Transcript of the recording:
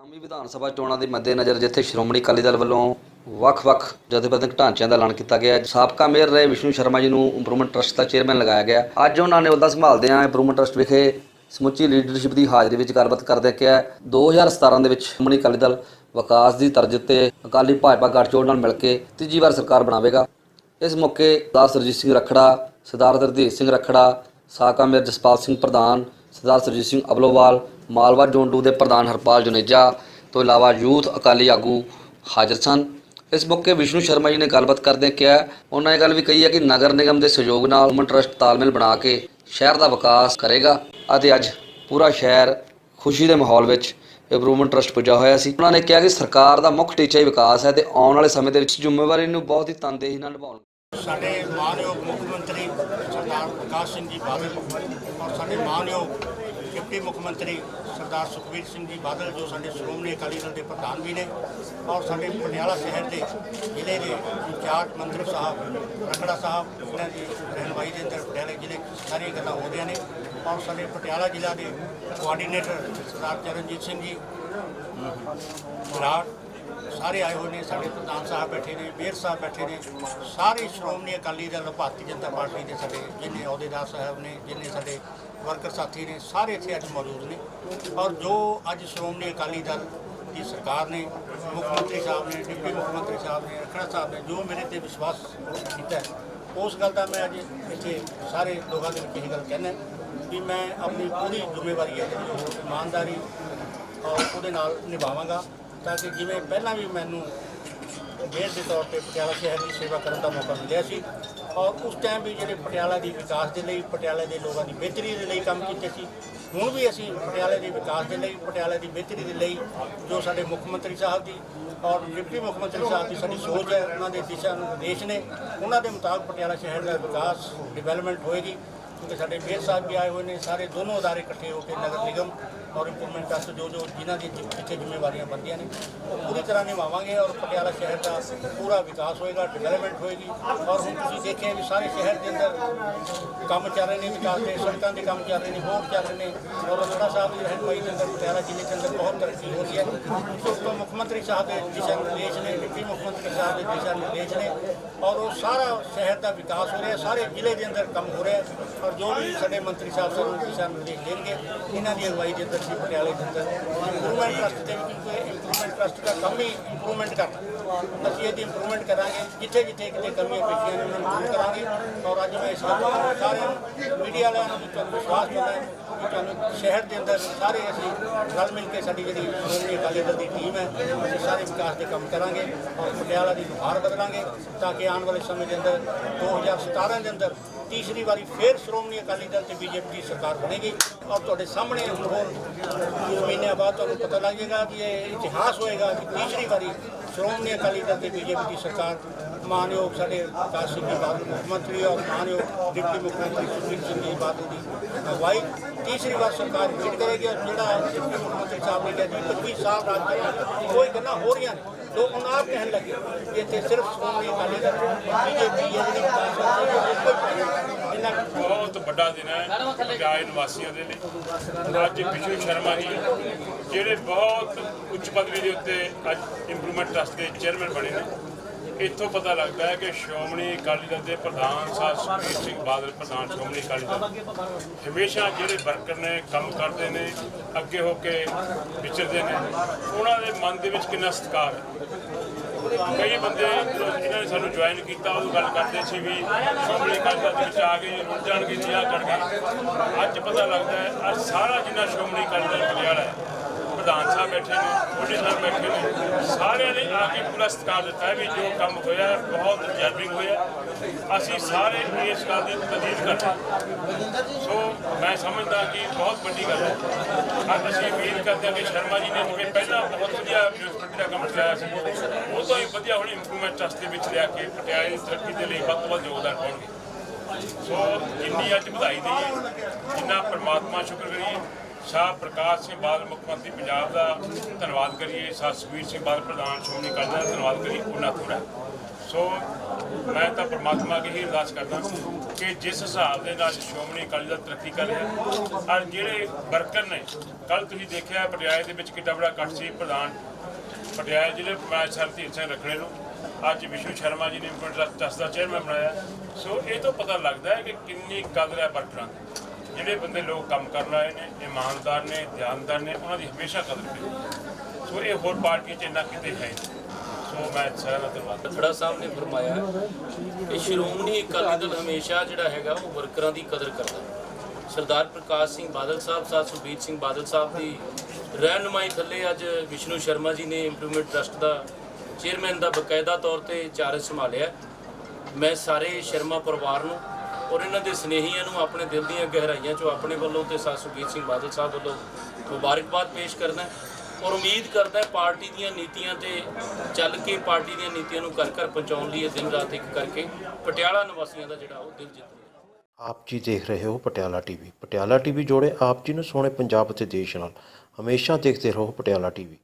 ਆਗਾਮੀ ਵਿਧਾਨ ਸਭਾ ਚੋਣਾਂ ਦੇ ਮੱਦੇਨਜ਼ਰ ਜਿੱਥੇ ਸ਼੍ਰੋਮਣੀ ਅਕਾਲੀ ਦਲ ਵੱਲੋਂ ਵੱਖ-ਵੱਖ ਜਥੇਬੰਦਕ ਢਾਂਚਿਆਂ ਦਾ ਐਲਾਨ ਕੀਤਾ ਗਿਆ ਸਾਬਕਾ ਮੇਅਰ ਰਹੇ ਵਿਸ਼ਨੂੰ ਸ਼ਰਮਾ ਜੀ ਨੂੰ ਇੰਪਰੂਵਮੈਂਟ ਟਰਸਟ ਦਾ ਚੇਅਰਮੈਨ ਲਗਾਇਆ ਗਿਆ। ਅੱਜ ਉਹਨਾਂ ਨੇ ਅਹੁਦਾ ਸੰਭਾਲਦਿਆਂ ਇੰਪਰੂਵਮੈਂਟ ਟਰਸਟ ਵਿਖੇ ਸਮੁੱਚੀ ਲੀਡਰਸ਼ਿਪ ਦੀ ਹਾਜ਼ਰੀ ਵਿੱਚ ਗੱਲਬਾਤ ਕਰਦਿਆਂ ਕਿਹਾ 2017 ਦੇ ਵਿੱਚ ਸ਼੍ਰੋਮਣੀ ਅਕਾਲੀ ਦਲ ਵਿਕਾਸ ਦੀ ਤਰਜ਼ ਤੇ ਅਕਾਲੀ ਭਾਜਪਾ ਗੱਠਜੋੜ ਨਾਲ ਮਿਲ ਕੇ ਤੀਜੀ ਵਾਰ ਸਰਕਾਰ ਬਣਾਵੇਗਾ। ਇਸ ਮੌਕੇ ਸਰਦਾਰ ਸਰਜੀਤ ਸਿੰਘ ਰਖੜਾ, ਸਰਦਾਰ ਹਰਦੀਪ ਸਿੰਘ ਰਖੜਾ ਸਾਕਾ ਮੇਅਰ ਜਸਪਾਲ ਸਿੰਘ ਪ੍ਰਧਾਨ ਸਰਦਾਰ ਸਰਜੀਤ ਸਿੰਘ ਅਬਲੋਵਾਲ, ਮਾਲਵਾ ਜ਼ੋਨ 2 ਦੇ ਪ੍ਰਧਾਨ ਹਰਪਾਲ ਜੁਨੇਜਾ, ਤੋਂ ਇਲਾਵਾ ਯੂਥ ਅਕਾਲੀ ਆਗੂ ਹਾਜ਼ਰ ਸਨ। ਇਸ ਮੌਕੇ ਵਿਸ਼ਨੂੰ ਸ਼ਰਮਾ ਜੀ ਨੇ ਗੱਲਬਾਤ ਕਰਦਿਆਂ ਕਿਹਾ, ਉਹਨਾਂ ਇਹ ਗੱਲ ਵੀ ਕਹੀ ਹੈ ਕਿ ਨਗਰ ਨਿਗਮ ਦੇ ਸਹਿਯੋਗ ਨਾਲ ਅਮਨ ਟਰਸਟ ਤਾਲਮੇਲ ਬਣਾ ਕੇ ਸ਼ਹਿਰ ਦਾ ਵਿਕਾਸ ਕਰੇਗਾ ਅਤੇ ਅੱਜ ਪੂਰਾ ਸ਼ਹਿਰ ਖੁਸ਼ੀ ਦੇ ਮਾਹੌਲ ਵਿੱਚ ਇੰਪਰੂਵਮੈਂਟ ਟਰਸਟ ਪੁੱਜਾ ਹੋਇਆ ਸੀ। ਉਹਨਾਂ ਨੇ ਕਿਹਾ ਕਿ ਸਰਕਾਰ ਦਾ ਮੁੱਖ ਟੀਚਾ ਹੀ ਵਿਕਾਸ ਹੈ ਤੇ ਆਉਣ ਵਾਲੇ ਸਮੇਂ ਦੇ ਵਿੱਚ ਜ਼ਿੰਮੇਵਾਰੀ ਨੂੰ ਬਹੁਤ ਹੀ ਤਨਦੇਹੀ ਨਾਲ ਨਿਭਾਉਣ ਸਾਡੇ ਮਾਨਯੋਗ ਮੁੱਖ ਮੰਤਰੀ ਸਰਦਾਰ ਪ੍ਰਕਾਸ਼ ਸਿੰਘ ਜੀ ਬਾਦਲ ਔਰ ਸਾਡੇ ਮਾਨਯੋਗ ਡਿਪਟੀ ਮੁੱਖ ਮੰਤਰੀ ਸਰਦਾਰ ਸੁਖਬੀਰ ਸਿੰਘ ਜੀ ਬਾਦਲ, ਜੋ ਸਾਡੇ ਸ਼੍ਰੋਮਣੀ ਅਕਾਲੀ ਦਲ ਦੇ ਪ੍ਰਧਾਨ ਵੀ ਨੇ ਔਰ ਸਾਡੇ ਪਟਿਆਲਾ ਸ਼ਹਿਰ ਦੇ ਜ਼ਿਲ੍ਹੇ ਦੇ ਇੰਚਾਰਜ ਮੰਤਰੀ ਸਾਹਿਬ, ਰਖੜਾ ਸਾਹਿਬ ਇਹਨਾਂ ਦੀ ਰਹਿਨਮਾਈ ਦੇ ਅੰਦਰ ਪਟਿਆਲੇ ਜ਼ਿਲ੍ਹੇ 'ਚ ਸਾਰੀਆਂ ਗੱਲਾਂ ਹੋ ਰਹੀਆਂ ਨੇ ਔਰ ਸਾਡੇ ਪਟਿਆਲਾ ਜ਼ਿਲ੍ਹਾ ਦੇ ਕੋਆਰਡੀਨੇਟਰ ਸਰਦਾਰ ਚਰਨਜੀਤ ਸਿੰਘ ਜੀ ਬਰਾੜ ਸਾਰੇ ਆਏ ਹੋਏ ਨੇ, ਸਾਡੇ ਪ੍ਰਧਾਨ ਸਾਹਿਬ ਬੈਠੇ ਨੇ, ਮੇਅਰ ਸਾਹਿਬ ਬੈਠੇ ਨੇ, ਸਾਰੇ ਸ਼੍ਰੋਮਣੀ ਅਕਾਲੀ ਦਲ, ਭਾਰਤੀ ਜਨਤਾ ਪਾਰਟੀ ਦੇ ਸਾਡੇ ਜਿੰਨੇ ਅਹੁਦੇਦਾਰ ਸਾਹਿਬ ਨੇ, ਜਿੰਨੇ ਸਾਡੇ ਵਰਕਰ ਸਾਥੀ ਨੇ, ਸਾਰੇ ਇੱਥੇ ਅੱਜ ਮੌਜੂਦ ਨੇ। ਔਰ ਜੋ ਅੱਜ ਸ਼੍ਰੋਮਣੀ ਅਕਾਲੀ ਦਲ ਦੀ ਸਰਕਾਰ ਨੇ, ਮੁੱਖ ਮੰਤਰੀ ਸਾਹਿਬ ਨੇ, ਡਿਪਟੀ ਮੁੱਖ ਮੰਤਰੀ ਸਾਹਿਬ ਨੇ ਰਖੜਾ ਸਾਹਿਬ ਨੇ, ਜੋ ਮੇਰੇ ਤੇ ਵਿਸ਼ਵਾਸ ਕੀਤਾ ਉਸ ਗੱਲ ਦਾ ਮੈਂ ਅੱਜ ਇੱਥੇ ਸਾਰੇ ਲੋਕਾਂ ਦੇ ਵਿੱਚ ਇਹ ਗੱਲ ਕਹਿਣਾ ਕਿ ਮੈਂ ਆਪਣੀ ਪੂਰੀ ਜ਼ਿੰਮੇਵਾਰੀ ਹੈ ਜਿਹੜੀ ਉਹ ਇਮਾਨਦਾਰੀ ਔਰ ਉਹਦੇ ਨਾਲ ਨਿਭਾਵਾਂਗਾ। ਤਾਂ ਕਿ ਜਿਵੇਂ ਪਹਿਲਾਂ ਵੀ ਮੈਨੂੰ ਮੇਅਰ ਦੇ ਤੌਰ ਤੇ ਪਟਿਆਲਾ ਸ਼ਹਿਰ ਦੀ ਸੇਵਾ ਕਰਨ ਦਾ ਮੌਕਾ ਮਿਲਿਆ ਸੀ ਔਰ ਉਸ ਟਾਈਮ ਵੀ ਜਿਹੜੇ ਪਟਿਆਲਾ ਦੀ ਵਿਕਾਸ ਦੇ ਲਈ, ਪਟਿਆਲੇ ਦੇ ਲੋਕਾਂ ਦੀ ਬਿਹਤਰੀ ਦੇ ਲਈ ਕੰਮ ਕੀਤੇ ਸੀ। ਹੁਣ ਵੀ ਅਸੀਂ ਪਟਿਆਲੇ ਦੇ ਵਿਕਾਸ ਦੇ ਲਈ, ਪਟਿਆਲੇ ਦੀ ਬਿਹਤਰੀ ਦੇ ਲਈ ਜੋ ਸਾਡੇ ਮੁੱਖ ਮੰਤਰੀ ਸਾਹਿਬ ਦੀ ਔਰ ਡਿਪਟੀ ਮੁੱਖ ਮੰਤਰੀ ਸਾਹਿਬ ਦੀ ਸਾਡੀ ਸੋਚ ਹੈ, ਉਹਨਾਂ ਦੇ ਦਿਸ਼ਾ ਨਿਰਦੇਸ਼ ਨੇ, ਉਹਨਾਂ ਦੇ ਮੁਤਾਬਕ ਪਟਿਆਲਾ ਸ਼ਹਿਰ ਦਾ ਵਿਕਾਸ ਡਿਵੈਲਪਮੈਂਟ ਹੋਏਗੀ। ਕਿਉਂਕਿ ਸਾਡੇ ਮੇਅਰ ਸਾਹਿਬ ਵੀ ਆਏ ਹੋਏ ਨੇ, ਸਾਰੇ ਦੋਨੋਂ ਅਦਾਰੇ ਇਕੱਠੇ ਹੋ ਕੇ ਨਗਰ ਨਿਗਮ ਔਰ ਇੰਪਰੂਵਮੈਂਟ ਟਰਸਟ ਜੋ ਜੋ ਜਿਨ੍ਹਾਂ ਦੀ ਜਿ- ਜਿੱਥੇ ਜ਼ਿੰਮੇਵਾਰੀਆਂ ਬਣਦੀਆਂ ਨੇ, ਉਹ ਪੂਰੀ ਤਰ੍ਹਾਂ ਨਿਭਾਵਾਂਗੇ ਔਰ ਪਟਿਆਲਾ ਸ਼ਹਿਰ ਦਾ ਪੂਰਾ ਵਿਕਾਸ ਹੋਏਗਾ ਡਿਵੈਲਪਮੈਂਟ ਹੋਏਗੀ ਔਰ ਹੁਣ ਤੁਸੀਂ ਦੇਖਿਆ ਵੀ ਸਾਰੇ ਸ਼ਹਿਰ ਦੇ ਅੰਦਰ ਕੰਮ ਚੱਲ ਰਹੇ ਨੇ, ਵਿਕਾਸ ਦੇ, ਸੜਕਾਂ ਦੇ ਕੰਮ ਚੱਲ ਰਹੇ ਨੇ ਹੋਰ ਚੱਲ ਰਹੇ ਨੇ ਔਰ ਰਖੜਾ ਸਾਹਿਬ ਦੀ ਰਹਿਨਮਾਈ ਦੇ ਅੰਦਰ ਪਟਿਆਲਾ ਜ਼ਿਲ੍ਹੇ ਦੇ ਅੰਦਰ ਬਹੁਤ ਤਰੱਕੀ ਹੋ ਰਹੀ ਹੈ। ਉਸ ਤੋਂ ਮੁੱਖ ਮੰਤਰੀ ਸਾਹਿਬ ਦੇ ਦਿਸ਼ਾ ਨਿਰਦੇਸ਼ ਨੇ, ਡਿਪਟੀ ਮੁੱਖ ਮੰਤਰੀ ਸਾਹਿਬ ਦੇ ਦਿਸ਼ਾ ਨਿਰਦੇਸ਼ ਨੇ ਔਰ ਉਹ ਸਾਰਾ ਸ਼ਹਿਰ ਦਾ ਵਿਕਾਸ ਹੋ ਰਿਹਾ, ਸਾਰੇ ਜ਼ਿਲ੍ਹੇ ਦੇ ਅੰਦਰ ਕੰਮ ਹੋ ਰਿਹਾ ਔਰ ਜੋ ਵੀ ਸਾਡੇ ਮੰਤਰੀ ਸਾਹਿਬ ਸਾਨੂੰ ਦਿਸ਼ਾ ਨਿਰਦੇਸ਼ ਦੇਣਗੇ ਇਹਨਾਂ ਦੀ ਅਗਵਾਈ ਦੇ ਅੰਦਰ ਸੀ ਪਟਿਆਲੇ ਦੇ ਅੰਦਰ ਇੰਪਰੂਵਮੈਂਟ ਟਰਸਟ ਦੇ ਵਿੱਚ ਇੰਪਰੂਵਮੈਂਟ ਟਰਸਟ ਦਾ ਕੰਮ ਹੀ ਇੰਪਰੂਵਮੈਂਟ ਕਰਨਾ। ਅਸੀਂ ਇਹਦੀ ਇੰਪਰੂਵਮੈਂਟ ਕਰਾਂਗੇ, ਜਿੱਥੇ ਜਿੱਥੇ ਕਿਤੇ ਕਮੀਆਂ ਪੇਸ਼ੀਆਂ ਨੇ, ਉਹਨਾਂ ਨੂੰ ਦੂਰ ਕਰਾਂਗੇ। ਔਰ ਅੱਜ ਮੈਂ ਇਸ ਗੱਲ ਮੀਡੀਆ ਵਾਲਿਆਂ ਨੂੰ ਤੁਹਾਨੂੰ ਵਿਸ਼ਵਾਸ ਦਿੰਦਾ ਕਿ ਤੁਹਾਨੂੰ ਸ਼ਹਿਰ ਦੇ ਅੰਦਰ ਸਾਰੇ ਅਸੀਂ ਰਲ ਮਿਲ ਕੇ ਸਾਡੀ ਜਿਹੜੀ ਸ਼੍ਰੋਮਣੀ ਅਕਾਲੀ ਦਲ ਦੀ ਟੀਮ ਹੈ, ਅਸੀਂ ਸਾਰੇ ਵਿਕਾਸ ਦੇ ਕੰਮ ਕਰਾਂਗੇ ਔਰ ਪਟਿਆਲਾ ਦੀ ਨੁਹਾਰ ਬਦਲਾਂਗੇ ਤਾਂ ਕਿ ਆਉਣ ਵਾਲੇ ਸਮੇਂ ਦੇ ਅੰਦਰ 2017 ਦੇ ਅੰਦਰ ਤੀਸਰੀ ਵਾਰੀ ਫੇਰ ਸ਼੍ਰੋਮਣੀ ਅਕਾਲੀ ਦਲ ਤੇ ਬੀਜੇਪੀ ਦੀ ਸਰਕਾਰ ਬਣੇਗੀ। ਔਰ ਤੁਹਾਡੇ ਸਾਹਮਣੇ ਹੁਣ ਹੋਰ ਦੋ ਮਹੀਨਿਆਂ ਬਾਅਦ ਤੁਹਾਨੂੰ ਪਤਾ ਲੱਗੇਗਾ ਕਿ ਇਹ ਇਤਿਹਾਸ ਹੋਏਗਾ ਕਿ ਤੀਸਰੀ ਵਾਰੀ ਸ਼੍ਰੋਮਣੀ ਅਕਾਲੀ ਦਲ ਤੇ ਬੀਜੇਪੀ ਦੀ ਸਰਕਾਰ ਮਾਨਯੋਗ ਸਾਡੇ ਪ੍ਰਕਾਸ਼ ਸਿੰਘ ਬਾਦਲ ਮੁੱਖ ਮੰਤਰੀ ਔਰ ਮਾਨਯੋਗ ਡਿਪਟੀ ਮੁੱਖ ਮੰਤਰੀ ਸੁਖਬੀਰ ਸਿੰਘ ਜੀ ਬਾਦਲ ਦੀ ਅਗਵਾਈ ਤੀਸਰੀ ਵਾਰ ਸਰਕਾਰ ਮੀਟ ਕਰੇਗੀ ਔਰ ਜਿਹੜਾ ਮੁੱਖ ਮੰਤਰੀ ਸਾਹਿਬ ਨੇ ਕਿਹਾ ਜੀ 25 ਸਾਲ ਰਾਜ ਕਰਨਾ ਕੋਈ ਗੱਲਾਂ ਹੋ ਰਹੀਆਂ ਨੇ। ਲੋਕ ਹੁਣ ਆਪ ਕਹਿਣ ਲੱਗੇ ਕਿ ਇੱਥੇ ਸਿਰਫ ਸ਼੍ਰੋਮਣੀ ਅਕਾਲੀ ਦਲ ਬੀਜੇਪੀ ਜਿਹੜੀ ਇਹਨਾਂ ਬਹੁਤ ਵੱਡਾ ਦਿਨ ਹੈ ਪੰਜਾਬ ਨਿਵਾਸੀਆਂ ਦੇ ਲਈ। ਅੱਜ ਵਿਸ਼ੂ ਸ਼ਰਮਾ ਜੀ, ਜਿਹੜੇ ਬਹੁਤ ਉੱਚ ਪਦਵੀ ਦੇ ਉੱਤੇ ਅੱਜ ਇੰਪਰੂਵਮੈਂਟ ਟਰਸਟ ਦੇ ਚੇਅਰਮੈਨ ਬਣੇ ਨੇ। ਇੱਥੋਂ ਪਤਾ ਲੱਗਦਾ ਹੈ ਕਿ ਸ਼੍ਰੋਮਣੀ ਅਕਾਲੀ ਦਲ ਦੇ ਪ੍ਰਧਾਨ ਸਾਹਿਬ ਸੁਖਬੀਰ ਸਿੰਘ ਬਾਦਲ, ਪ੍ਰਧਾਨ ਸ਼੍ਰੋਮਣੀ ਅਕਾਲੀ ਦਲ। ਹਮੇਸ਼ਾ ਜਿਹੜੇ ਵਰਕਰ ਨੇ, ਕੰਮ ਕਰਦੇ ਨੇ, ਅੱਗੇ ਹੋ ਕੇ ਵਿਚਰਦੇ ਨੇ, ਉਹਨਾਂ ਦੇ ਮਨ ਦੇ ਵਿੱਚ ਕਿੰਨਾ ਸਤਿਕਾਰ ਹੈ? ਕਈ ਬੰਦੇ ਜਦੋਂ ਨੇ ਸਾਨੂੰ ਜੁਆਇਨ ਕੀਤਾ, ਉਹ ਗੱਲ ਕਰਦੇ ਸੀ ਵੀ ਸ਼੍ਰੋਮਣੀ ਅਕਾਲੀ ਦਲ ਦੇ ਵਿੱਚ ਆ ਗਏ ਰੁੱਝ ਜਾਣਗੇ ਜੀ ਆ ਕਰ ਗਏ ਅੱਜ ਪਤਾ ਲੱਗਦਾ ਹੈ, ਅੱਜ ਸਾਰਾ ਜਿੰਨਾ ਸ਼੍ਰੋਮਣੀ ਅਕਾਲੀ ਦਲ ਪਟਿਆਲਾ ਹੈ ਪ੍ਰਧਾਨ ਸਾਹਿਬ ਬੈਠੇ ਨੇ ਬੁੱਢੇ ਸਾਹਿਬ ਬੈਠੇ ਨੇ ਸਾਰਿਆਂ ਨੇ ਆ ਕੇ ਪੂਰਾ ਸਤਿਕਾਰ ਦਿੱਤਾ ਹੈ ਵੀ ਜੋ ਕੰਮ ਹੋਇਆ ਹੈ, ਬਹੁਤ ਜਰਬਿੰਗ ਹੋਇਆ। ਅਸੀਂ ਸਾਰੇ ਇਸ ਗੱਲ ਦੀ ਤਦੀਦ ਕਰਦੇ ਸੋ ਮੈਂ ਸਮਝਦਾ ਕਿ ਬਹੁਤ ਵੱਡੀ ਗੱਲ ਹੈ। ਅੱਜ ਅਸੀਂ ਉਮੀਦ ਕਰਦੇ ਹਾਂ ਕਿ ਸ਼ਰਮਾ ਜੀ ਨੇ ਜਿਵੇਂ ਪਹਿਲਾਂ ਬਹੁਤ ਵਧੀਆ ਮਿਊਨਿਸਪੈਲਿਟੀ ਦਾ ਕੰਮ ਚਲਾਇਆ ਸੀ। ਉਹ ਤੋਂ ਹੀ ਵਧੀਆ ਹੁਣ ਇੰਪਰੂਵਮੈਂਟ ਟਰਸਟ ਦੇ ਵਿੱਚ ਲਿਆ ਕੇ ਪਟਿਆਲੇ ਦੀ ਤਰੱਕੀ ਦੇ ਲਈ ਵੱਧ ਤੋਂ ਵੱਧ ਯੋਗਦਾਨ ਪਾਉਣਗੇ। ਸੋ ਜਿੰਨੀ ਅੱਜ ਵਧਾਈ ਦਈਏ ਜਿੰਨਾ ਪਰਮਾਤਮਾ ਸ਼ੁਕਰ ਕਰੀਏ ਸ਼ਾਹ ਪ੍ਰਕਾਸ਼ ਸਿੰਘ ਬਾਦਲ, ਮੁੱਖ ਮੰਤਰੀ ਪੰਜਾਬ ਦਾ ਧੰਨਵਾਦ ਕਰੀਏ। ਸ਼ਾਹ ਸੁਖਬੀਰ ਸਿੰਘ ਬਾਦਲ, ਪ੍ਰਧਾਨ ਸ਼੍ਰੋਮਣੀ ਅਕਾਲੀ ਦਲ ਦਾ ਧੰਨਵਾਦ ਕਰੀਏ। ਉਹਨਾਂ ਥੋੜਾ ਸੋ ਮੈਂ ਤਾਂ ਪਰਮਾਤਮਾ ਅੱਗੇ ਹੀ ਅਰਦਾਸ ਕਰਦਾ ਕਿ ਜਿਸ ਹਿਸਾਬ ਦੇ ਨਾਲ ਸ਼੍ਰੋਮਣੀ ਅਕਾਲੀ ਦਲ ਤਰੱਕੀ ਕਰ ਰਿਹਾ ਔਰ ਜਿਹੜੇ ਵਰਕਰ ਨੇ ਕੱਲ ਤੁਸੀਂ ਦੇਖਿਆ ਪਟਿਆਲੇ ਦੇ ਵਿੱਚ ਕਿੰਨਾ ਬੜਾ ਇਕੱਠ ਸੀ ਪ੍ਰਧਾਨ। ਪਟਿਆਲੇ ਜ਼ਿਲ੍ਹੇ ਮੈਂ ਸਰਦੀਪ ਸਿੰਘ ਰਖੜੇ ਨੂੰ। ਅੱਜ ਵਿਸ਼ੂ ਸ਼ਰਮਾ ਜੀ ਨੇ ਇੰਪੋਰਟ ਟਰਸਟ ਦਾ ਚੇਅਰਮੈਨ ਬਣਾਇਆ। ਸੋ ਇਹ ਤੋਂ ਪਤਾ ਲੱਗਦਾ ਹੈ ਕਿ ਕਿੰਨੀ ਕਦਰ ਹੈ ਵਰਕਰਾਂ ਦੀ। ਜਿਹੜੇ ਬੰਦੇ ਲੋਕ ਕੰਮ ਕਰਨ ਆਏ ਨੇ, ਇਮਾਨਦਾਰ ਨੇ, ਧਿਆਨਦਾਰ ਨੇ, ਉਹਨਾਂ ਦੀ ਹਮੇਸ਼ਾ ਕਦਰ ਕਰੀ ਸੋ ਇਹ ਹੋਰ ਪਾਰਟੀਆਂ 'ਚ ਇੰਨਾ ਕਿਤੇ ਹੈ ਸੋ ਮੈਂ ਸਾਰਿਆਂ ਦਾ ਧੰਨਵਾਦ ਖੜਾ ਸਾਹਿਬ ਨੇ ਫਰਮਾਇਆ ਕਿ ਸ਼੍ਰੋਮਣੀ ਅਕਾਲੀ ਦਲ ਹਮੇਸ਼ਾ ਜਿਹੜਾ ਹੈਗਾ, ਉਹ ਵਰਕਰਾਂ ਦੀ ਕਦਰ ਕਰਦਾ ਸਰਦਾਰ ਪ੍ਰਕਾਸ਼ ਸਿੰਘ ਬਾਦਲ ਸਾਹਿਬ, ਸਾਥ ਸੁਖਬੀਰ ਸਿੰਘ ਬਾਦਲ ਸਾਹਿਬ ਦੀ ਰਹਿਨੁਮਾਈ ਥੱਲੇ ਅੱਜ ਵਿਸ਼ਨੂੰ ਸ਼ਰਮਾ ਜੀ ਨੇ ਇੰਪਰੂਵਮੈਂਟ ਟਰਸਟ ਦਾ ਚੇਅਰਮੈਨ ਦਾ ਬਕਾਇਦਾ ਤੌਰ ਤੇ ਚਾਰਜ ਸੰਭਾਲਿਆ ਮੈਂ ਸਾਰੇ ਸ਼ਰਮਾ ਪਰਿਵਾਰ ਨੂੰ ਔਰ ਇਹਨਾਂ ਦੇ ਸਨੇਹੀਆਂ ਨੂੰ ਆਪਣੇ ਦਿਲ ਦੀਆਂ ਗਹਿਰਾਈਆਂ ਚੋਂ ਆਪਣੇ ਵੱਲੋਂ ਤੇ ਸਾਥ ਸੁਖਬੀਰ ਸਿੰਘ ਬਾਦਲ ਸਾਹਿਬ ਵੱਲੋਂ ਮੁਬਾਰਕਬਾਦ ਪੇਸ਼ ਕਰਦਾ ਔਰ ਉਮੀਦ ਕਰਦਾ ਪਾਰਟੀ ਦੀਆਂ ਨੀਤੀਆਂ ਤੇ ਚੱਲ ਕੇ ਪਾਰਟੀ ਦੀਆਂ ਨੀਤੀਆਂ ਨੂੰ ਘਰ ਘਰ ਪਹੁੰਚਾਉਣ ਲਈ ਇਹ ਦਿਨ ਰਾਤ ਇੱਕ ਕਰਕੇ ਪਟਿਆਲਾ ਨਿਵਾਸੀਆਂ ਦਾ ਜਿਹੜਾ ਉਹ ਦਿਲ ਜਿੱਤ ਆਪ ਜੀ ਦੇਖ ਰਹੇ ਹੋ ਪਟਿਆਲਾ ਟੀਵੀ। ਪਟਿਆਲਾ ਟੀਵੀ ਜੋੜੇ ਆਪ ਜੀ ਨੂੰ ਸੋਹਣੇ ਪੰਜਾਬ ਅਤੇ ਦੇਸ਼ ਨਾਲ। ਹਮੇਸ਼ਾ ਦੇਖਦੇ ਰਹੋ ਪਟਿਆਲਾ ਟੀਵੀ।